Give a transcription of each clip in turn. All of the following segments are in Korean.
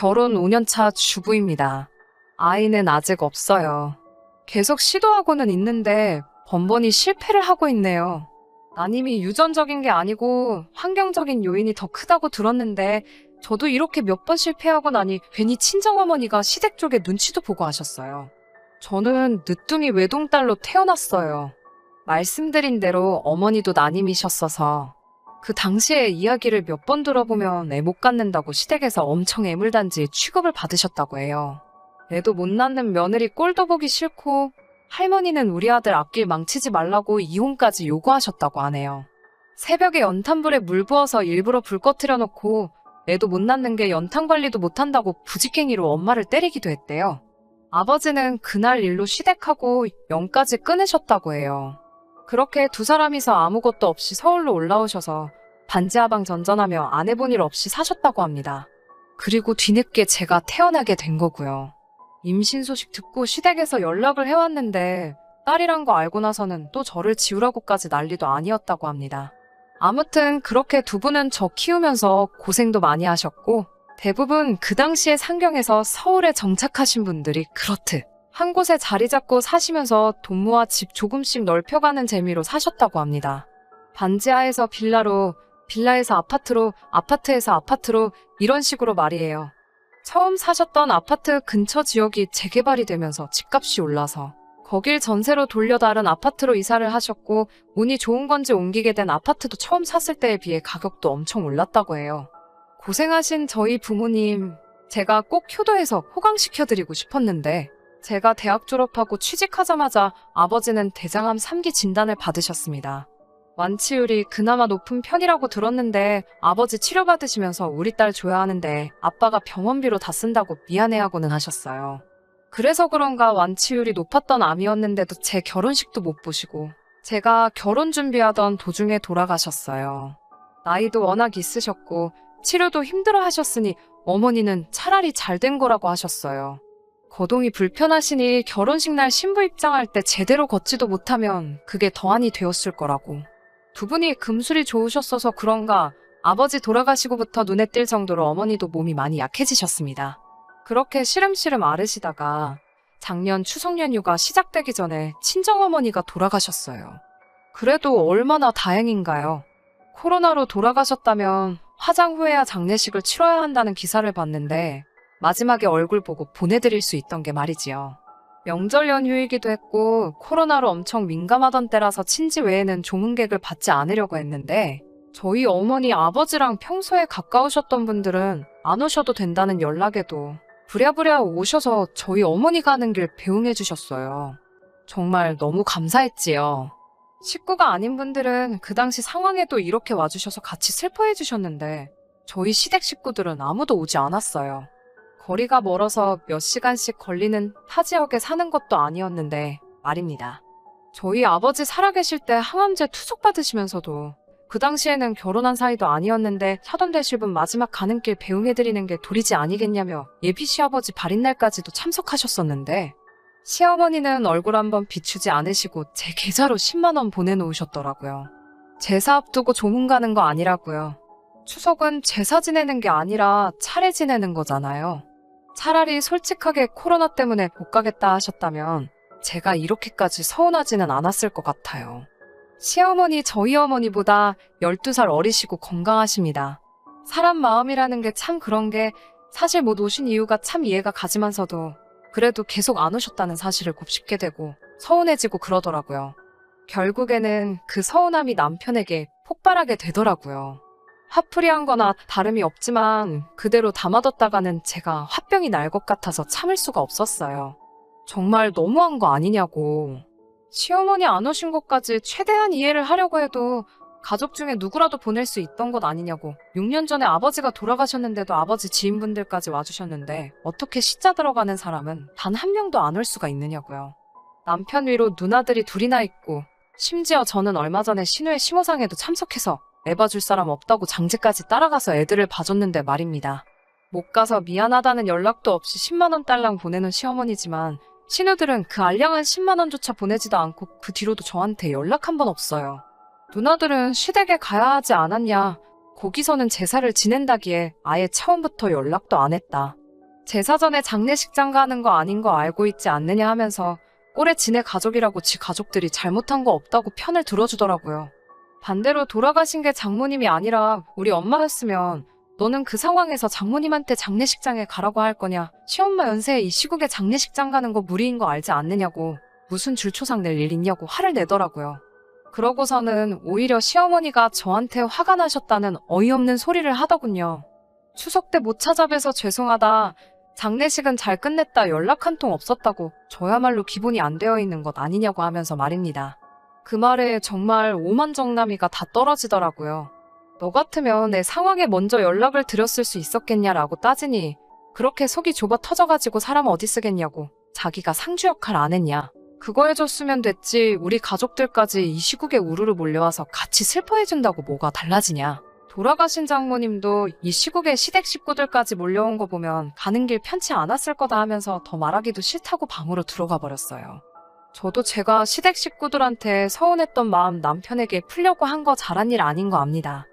결혼 5년차 주부입니다. 아이는 아직 없어요. 계속 시도하고는 있는데 번번이 실패를 하고 있네요. 따님이 유전적인 게 아니고 환경적인 요인이 더 크다고 들었는데 저도 이렇게 몇 번 실패하고 나니 괜히 친정어머니가 시댁 쪽에 눈치도 보고 하셨어요. 저는 늦둥이 외동딸로 태어났어요. 말씀드린 대로 어머니도 난임이셨어서 그 당시에 이야기를 몇 번 들어보면 애 못 갖는다고 시댁에서 엄청 애물단지 취급을 받으셨다고 해요. 애도 못 낳는 며느리 꼴도 보기 싫고 할머니는 우리 아들 앞길 망치지 말라고 이혼까지 요구하셨다고 하네요. 새벽에 연탄불에 물 부어서 일부러 불 꺼트려 놓고 애도 못 낳는 게 연탄 관리도 못한다고 부직행위로 엄마를 때리기도 했대요. 아버지는 그날 일로 시댁하고 영까지 끊으셨다고 해요. 그렇게 두 사람이서 아무것도 없이 서울로 올라오셔서 반지하방 전전하며 아내 본일 없이 사셨다고 합니다. 그리고 뒤늦게 제가 태어나게 된 거고요. 임신 소식 듣고 시댁에서 연락을 해왔는데 딸이란 거 알고 나서는 또 저를 지우라고까지 난리도 아니었다고 합니다. 아무튼 그렇게 두 분은 저 키우면서 고생도 많이 하셨고 대부분 그 당시에 상경에서 서울에 정착하신 분들이 그렇듯 한 곳에 자리 잡고 사시면서 돈 모아 집 조금씩 넓혀가는 재미로 사셨다고 합니다. 반지하에서 빌라로, 빌라에서 아파트로, 아파트에서 아파트로 이런 식으로 말이에요. 처음 사셨던 아파트 근처 지역이 재개발이 되면서 집값이 올라서 거길 전세로 돌려 다른 아파트로 이사를 하셨고 운이 좋은 건지 옮기게 된 아파트도 처음 샀을 때에 비해 가격도 엄청 올랐다고 해요. 고생하신 저희 부모님, 제가 꼭 효도해서 호강시켜드리고 싶었는데 제가 대학 졸업하고 취직하자마자 아버지는 대장암 3기 진단을 받으셨습니다. 완치율이 그나마 높은 편이라고 들었는데 아버지 치료받으시면서 우리 딸 줘야 하는데 아빠가 병원비로 다 쓴다고 미안해하고는 하셨어요. 그래서 그런가 완치율이 높았던 암이었는데도 제 결혼식도 못 보시고 제가 결혼 준비하던 도중에 돌아가셨어요. 나이도 워낙 있으셨고 치료도 힘들어 하셨으니 어머니는 차라리 잘 된 거라고 하셨어요. 거동이 불편하시니 결혼식 날 신부 입장할 때 제대로 걷지도 못하면 그게 더한이 되었을 거라고. 두 분이 금술이 좋으셨어서 그런가 아버지 돌아가시고부터 눈에 띌 정도로 어머니도 몸이 많이 약해지셨습니다. 그렇게 시름시름 앓으시다가 작년 추석 연휴가 시작되기 전에 친정어머니가 돌아가셨어요. 그래도 얼마나 다행인가요? 코로나로 돌아가셨다면 화장 후에야 장례식을 치러야 한다는 기사를 봤는데 마지막에 얼굴 보고 보내드릴 수 있던 게 말이지요. 명절 연휴이기도 했고 코로나로 엄청 민감하던 때라서 친지 외에는 조문객을 받지 않으려고 했는데 저희 어머니 아버지랑 평소에 가까우셨던 분들은 안 오셔도 된다는 연락에도 부랴부랴 오셔서 저희 어머니가 하는 길 배웅해 주셨어요. 정말 너무 감사했지요. 식구가 아닌 분들은 그 당시 상황에도 이렇게 와주셔서 같이 슬퍼해 주셨는데 저희 시댁 식구들은 아무도 오지 않았어요. 거리가 멀어서 몇 시간씩 걸리는 타 지역에 사는 것도 아니었는데 말입니다. 저희 아버지 살아계실 때 항암제 투석 받으시면서도 그 당시에는 결혼한 사이도 아니었는데 사돈 되실 분 마지막 가는 길 배웅해드리는 게 도리지 아니겠냐며 예비 시아버지 발인날까지도 참석하셨었는데 시어머니는 얼굴 한번 비추지 않으시고 제 계좌로 10만 원 보내놓으셨더라고요. 제사 앞두고 조문 가는 거 아니라고요. 추석은 제사 지내는 게 아니라 차례 지내는 거잖아요. 차라리 솔직하게 코로나 때문에 못 가겠다 하셨다면 제가 이렇게까지 서운하지는 않았을 것 같아요. 시어머니 저희 어머니보다 12살 어리시고 건강하십니다. 사람 마음이라는 게 참 그런 게 사실 못 오신 이유가 참 이해가 가지만서도 그래도 계속 안 오셨다는 사실을 곱씹게 되고 서운해지고 그러더라고요. 결국에는 그 서운함이 남편에게 폭발하게 되더라고요. 화풀이한 거나 다름이 없지만 그대로 담아뒀다가는 제가 화병이 날 것 같아서 참을 수가 없었어요. 정말 너무한 거 아니냐고. 시어머니 안 오신 것까지 최대한 이해를 하려고 해도 가족 중에 누구라도 보낼 수 있던 것 아니냐고. 6년 전에 아버지가 돌아가셨는데도 아버지 지인분들까지 와주셨는데 어떻게 시자 들어가는 사람은 단 한 명도 안 올 수가 있느냐고요. 남편 위로 누나들이 둘이나 있고 심지어 저는 얼마 전에 신우의 심호상에도 참석해서 애 봐줄 사람 없다고 장지까지 따라가서 애들을 봐줬는데 말입니다. 못 가서 미안하다는 연락도 없이 10만원 딸랑 보내는 시어머니지만 신우들은 그 알량한 10만원조차 보내지도 않고 그 뒤로도 저한테 연락 한 번 없어요. 누나들은 시댁에 가야 하지 않았냐. 거기서는 제사를 지낸다기에 아예 처음부터 연락도 안 했다. 제사 전에 장례식장 가는 거 아닌 거 알고 있지 않느냐 하면서 꼴에 지네 가족이라고 지 가족들이 잘못한 거 없다고 편을 들어주더라고요. 반대로 돌아가신 게 장모님이 아니라 우리 엄마였으면 너는 그 상황에서 장모님한테 장례식장에 가라고 할 거냐? 시엄마 연세에 이 시국에 장례식장 가는 거 무리인 거 알지 않느냐고 무슨 줄초상 낼 일 있냐고 화를 내더라고요. 그러고서는 오히려 시어머니가 저한테 화가 나셨다는 어이없는 소리를 하더군요. 추석 때 못 찾아뵈서 죄송하다. 장례식은 잘 끝냈다 연락 한 통 없었다고 저야말로 기본이 안 되어 있는 것 아니냐고 하면서 말입니다. 그 말에 정말 오만정남이가 다 떨어지더라고요. 너 같으면 내 상황에 먼저 연락을 드렸을 수 있었겠냐라고 따지니 그렇게 속이 좁아 터져가지고 사람 어디 쓰겠냐고 자기가 상주 역할 안 했냐. 그거 해줬으면 됐지 우리 가족들까지 이 시국에 우르르 몰려와서 같이 슬퍼해준다고 뭐가 달라지냐. 돌아가신 장모님도 이 시국에 시댁 식구들까지 몰려온 거 보면 가는 길 편치 않았을 거다 하면서 더 말하기도 싫다고 방으로 들어가 버렸어요. 저도 제가 시댁 식구들한테 서운했던 마음 남편에게 풀려고 한 거 잘한 일 아닌 거 압니다.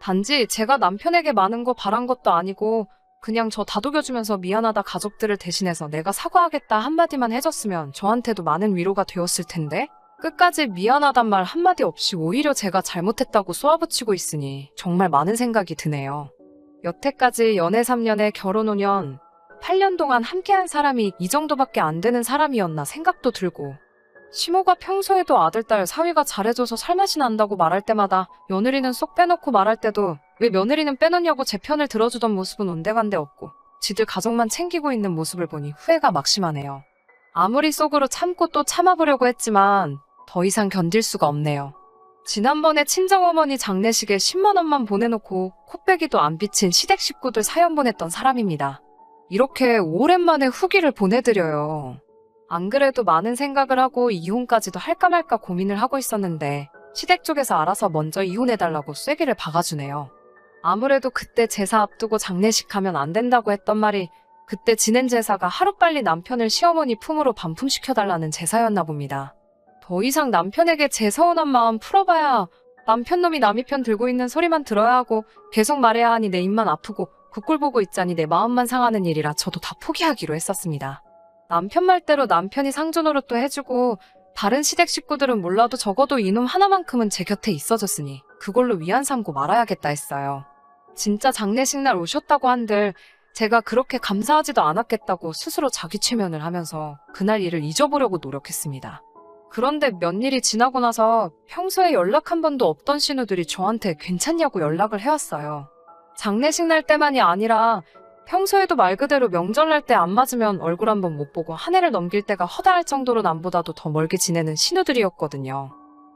단지 제가 남편에게 많은 거 바란 것도 아니고 그냥 저 다독여주면서 미안하다 가족들을 대신해서 내가 사과하겠다 한마디만 해줬으면 저한테도 많은 위로가 되었을 텐데 끝까지 미안하단 말 한마디 없이 오히려 제가 잘못했다고 쏘아붙이고 있으니 정말 많은 생각이 드네요. 여태까지 연애 3년에 결혼 5년, 8년 동안 함께한 사람이 이 정도밖에 안 되는 사람이었나 생각도 들고 시모가 평소에도 아들 딸 사위가 잘해줘서 살맛이 난다고 말할 때마다 며느리는 쏙 빼놓고 말할 때도 왜 며느리는 빼놓냐고 제 편을 들어주던 모습은 온데간데 없고 지들 가족만 챙기고 있는 모습을 보니 후회가 막심하네요. 아무리 속으로 참고 또 참아보려고 했지만 더 이상 견딜 수가 없네요. 지난번에 친정어머니 장례식에 10만 원만 보내놓고 코빼기도 안 비친 시댁 식구들 사연 보냈던 사람입니다. 이렇게 오랜만에 후기를 보내드려요. 안 그래도 많은 생각을 하고 이혼까지도 할까 말까 고민을 하고 있었는데 시댁 쪽에서 알아서 먼저 이혼해달라고 쐐기를 박아주네요. 아무래도 그때 제사 앞두고 장례식 하면 안 된다고 했던 말이 그때 지낸 제사가 하루빨리 남편을 시어머니 품으로 반품시켜달라는 제사였나 봅니다. 더 이상 남편에게 제 서운한 마음 풀어봐야 남편 놈이 남이 편 들고 있는 소리만 들어야 하고 계속 말해야 하니 내 입만 아프고 그 꼴 보고 있자니 내 마음만 상하는 일이라 저도 다 포기하기로 했었습니다. 남편 말대로 남편이 노릇도 해주고 다른 시댁 식구들은 몰라도 적어도 이놈 하나만큼은 제 곁에 있어줬으니 그걸로 위안 삼고 말아야겠다 했어요. 진짜 장례식 날 오셨다고 한들 제가 그렇게 감사하지도 않았겠다고 스스로 자기 최면을 하면서 그날 일을 잊어보려고 노력했습니다. 그런데 몇 일이 지나고 나서 평소에 연락 한 번도 없던 신우들이 저한테 괜찮냐고 연락을 해왔어요. 장례식 날 때만이 아니라 평소에도 말 그대로 명절날 때 안 맞으면 얼굴 한번 못 보고 한 해를 넘길 때가 허다할 정도로 남보다도 더 멀게 지내는 신우들이었거든요.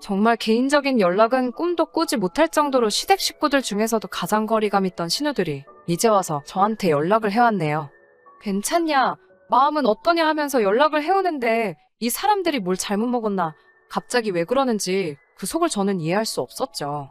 정말 개인적인 연락은 꿈도 꾸지 못할 정도로 시댁 식구들 중에서도 가장 거리감 있던 신우들이 이제 와서 저한테 연락을 해왔네요. 괜찮냐? 마음은 어떠냐 하면서 연락을 해오는데 이 사람들이 뭘 잘못 먹었나? 갑자기 왜 그러는지 그 속을 저는 이해할 수 없었죠.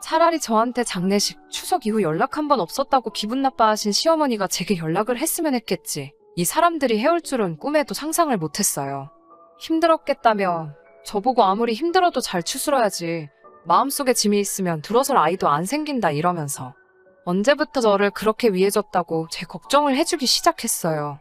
차라리 저한테 장례식, 추석 이후 연락 한 번 없었다고 기분 나빠하신 시어머니가 제게 연락을 했으면 했겠지. 이 사람들이 해올 줄은 꿈에도 상상을 못했어요. 힘들었겠다며 저보고 아무리 힘들어도 잘 추스러야지. 마음속에 짐이 있으면 들어설 아이도 안 생긴다 이러면서 언제부터 저를 그렇게 위해줬다고 제 걱정을 해주기 시작했어요.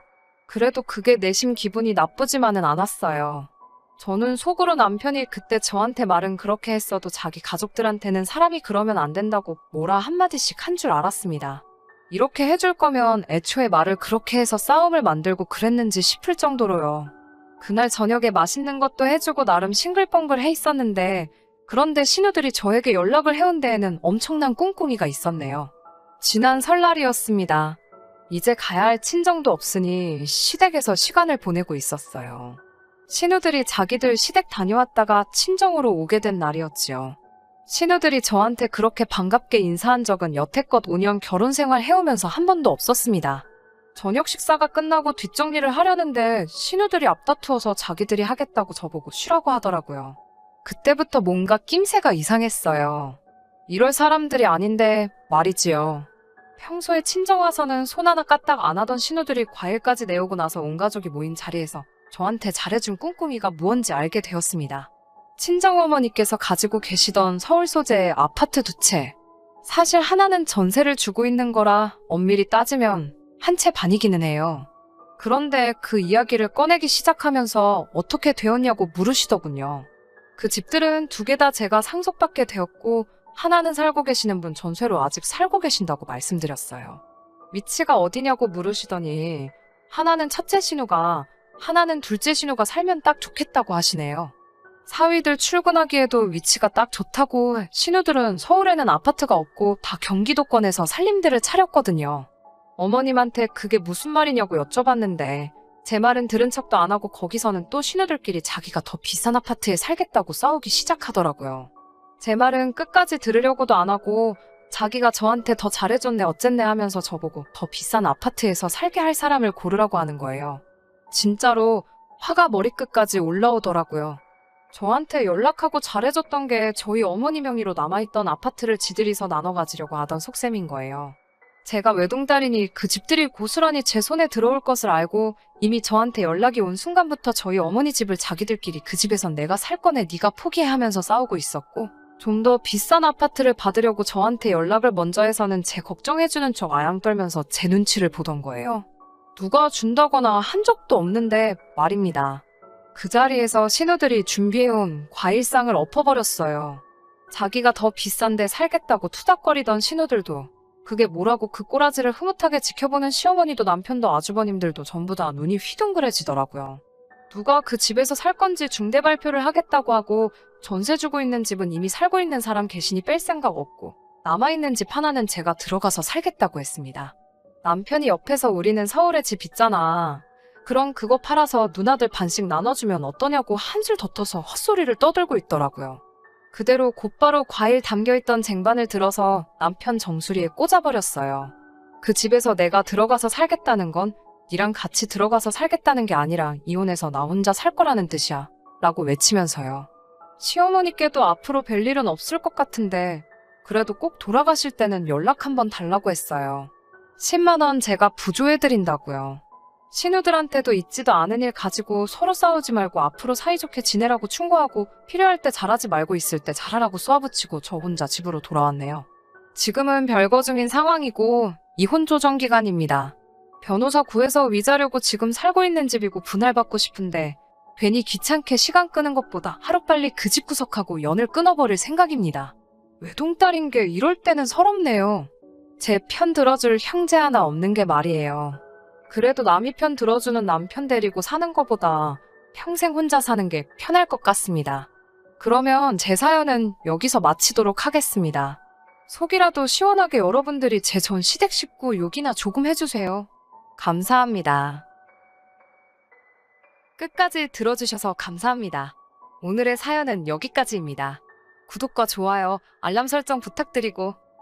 그래도 그게 내심 기분이 나쁘지만은 않았어요. 저는 속으로 남편이 그때 저한테 말은 그렇게 했어도 자기 가족들한테는 사람이 그러면 안 된다고 뭐라 한마디씩 한 줄 알았습니다. 이렇게 해줄 거면 애초에 말을 그렇게 해서 싸움을 만들고 그랬는지 싶을 정도로요. 그날 저녁에 맛있는 것도 해주고 나름 싱글벙글 해 있었는데 그런데 신우들이 저에게 연락을 해온 데에는 엄청난 꿍꿍이가 있었네요. 지난 설날이었습니다. 이제 가야 할 친정도 없으니 시댁에서 시간을 보내고 있었어요. 신우들이 자기들 시댁 다녀왔다가 친정으로 오게 된 날이었지요. 신우들이 저한테 그렇게 반갑게 인사한 적은 여태껏 5년 결혼 생활 해오면서 한 번도 없었습니다. 저녁 식사가 끝나고 뒷정리를 하려는데 신우들이 앞다투어서 자기들이 하겠다고 저보고 쉬라고 하더라고요. 그때부터 뭔가 낌새가 이상했어요. 이럴 사람들이 아닌데 말이지요. 평소에 친정 와서는 손 하나 까딱 안 하던 신우들이 과일까지 내오고 나서 온 가족이 모인 자리에서 저한테 잘해준 꿍꿍이가 무언지 알게 되었습니다. 친정 어머니께서 가지고 계시던 서울 소재의 아파트 두 채. 사실 하나는 전세를 주고 있는 거라 엄밀히 따지면 한 채 반이기는 해요. 그런데 그 이야기를 꺼내기 시작하면서 어떻게 되었냐고 물으시더군요. 그 집들은 두 개 다 제가 상속받게 되었고 하나는 살고 계시는 분 전세로 아직 살고 계신다고 말씀드렸어요. 위치가 어디냐고 물으시더니 하나는 첫째 신우가 하나는 둘째 신우가 살면 딱 좋겠다고 하시네요. 사위들 출근하기에도 위치가 딱 좋다고 신우들은 서울에는 아파트가 없고 다 경기도권에서 살림들을 차렸거든요. 어머님한테 그게 무슨 말이냐고 여쭤봤는데 제 말은 들은 척도 안 하고 거기서는 또 신우들끼리 자기가 더 비싼 아파트에 살겠다고 싸우기 시작하더라고요. 제 말은 끝까지 들으려고도 안 하고 자기가 저한테 더 잘해줬네 어쨌네 하면서 저보고 더 비싼 아파트에서 살게 할 사람을 고르라고 하는 거예요. 진짜로 화가 머리끝까지 올라오더라고요. 저한테 연락하고 잘해줬던 게 저희 어머니 명의로 남아있던 아파트를 지들이서 나눠 가지려고 하던 속셈인 거예요. 제가 외동딸이니 그 집들이 고스란히 제 손에 들어올 것을 알고 이미 저한테 연락이 온 순간부터 저희 어머니 집을 자기들끼리 그 집에선 내가 살 거네 네가 포기해 하면서 싸우고 있었고 좀 더 비싼 아파트를 받으려고 저한테 연락을 먼저 해서는 제 걱정해주는 척 아양 떨면서 제 눈치를 보던 거예요. 누가 준다거나 한 적도 없는데 말입니다. 그 자리에서 신우들이 준비해온 과일상을 엎어버렸어요. 자기가 더 비싼데 살겠다고 투닥거리던 신우들도 그게 뭐라고 그 꼬라지를 흐뭇하게 지켜보는 시어머니도 남편도 아주버님들도 전부 다 눈이 휘둥그레지더라고요. 누가 그 집에서 살 건지 중대 발표를 하겠다고 하고 전세 주고 있는 집은 이미 살고 있는 사람 계시니 뺄 생각 없고 남아있는 집 하나는 제가 들어가서 살겠다고 했습니다. 남편이 옆에서 우리는 서울에 집 있잖아. 그럼 그거 팔아서 누나들 반씩 나눠주면 어떠냐고 한술 더 떠서 헛소리를 떠들고 있더라고요. 그대로 곧바로 과일 담겨있던 쟁반을 들어서 남편 정수리에 꽂아버렸어요. 그 집에서 내가 들어가서 살겠다는 건 니랑 같이 들어가서 살겠다는 게 아니라 이혼해서 나 혼자 살 거라는 뜻이야. 라고 외치면서요. 시어머니께도 앞으로 뵐 일은 없을 것 같은데 그래도 꼭 돌아가실 때는 연락 한번 달라고 했어요. 10만원 제가 부조해드린다고요. 신우들한테도 있지도 않은 일 가지고 서로 싸우지 말고 앞으로 사이좋게 지내라고 충고하고 필요할 때 잘하지 말고 있을 때 잘하라고 쏘아붙이고 저 혼자 집으로 돌아왔네요. 지금은 별거 중인 상황이고 이혼 조정 기간입니다. 변호사 구해서 위자려고 지금 살고 있는 집이고 분할받고 싶은데 괜히 귀찮게 시간 끄는 것보다 하루빨리 그 집 구석하고 연을 끊어버릴 생각입니다. 외동딸인 게 이럴 때는 서럽네요. 제 편 들어줄 형제 하나 없는 게 말이에요. 그래도 남이 편 들어주는 남편 데리고 사는 것보다 평생 혼자 사는 게 편할 것 같습니다. 그러면 제 사연은 여기서 마치도록 하겠습니다. 속이라도 시원하게 여러분들이 제 전 시댁 식구 욕이나 조금 해주세요. 감사합니다. 끝까지 들어주셔서 감사합니다. 오늘의 사연은 여기까지입니다. 구독과 좋아요, 알람 설정 부탁드리고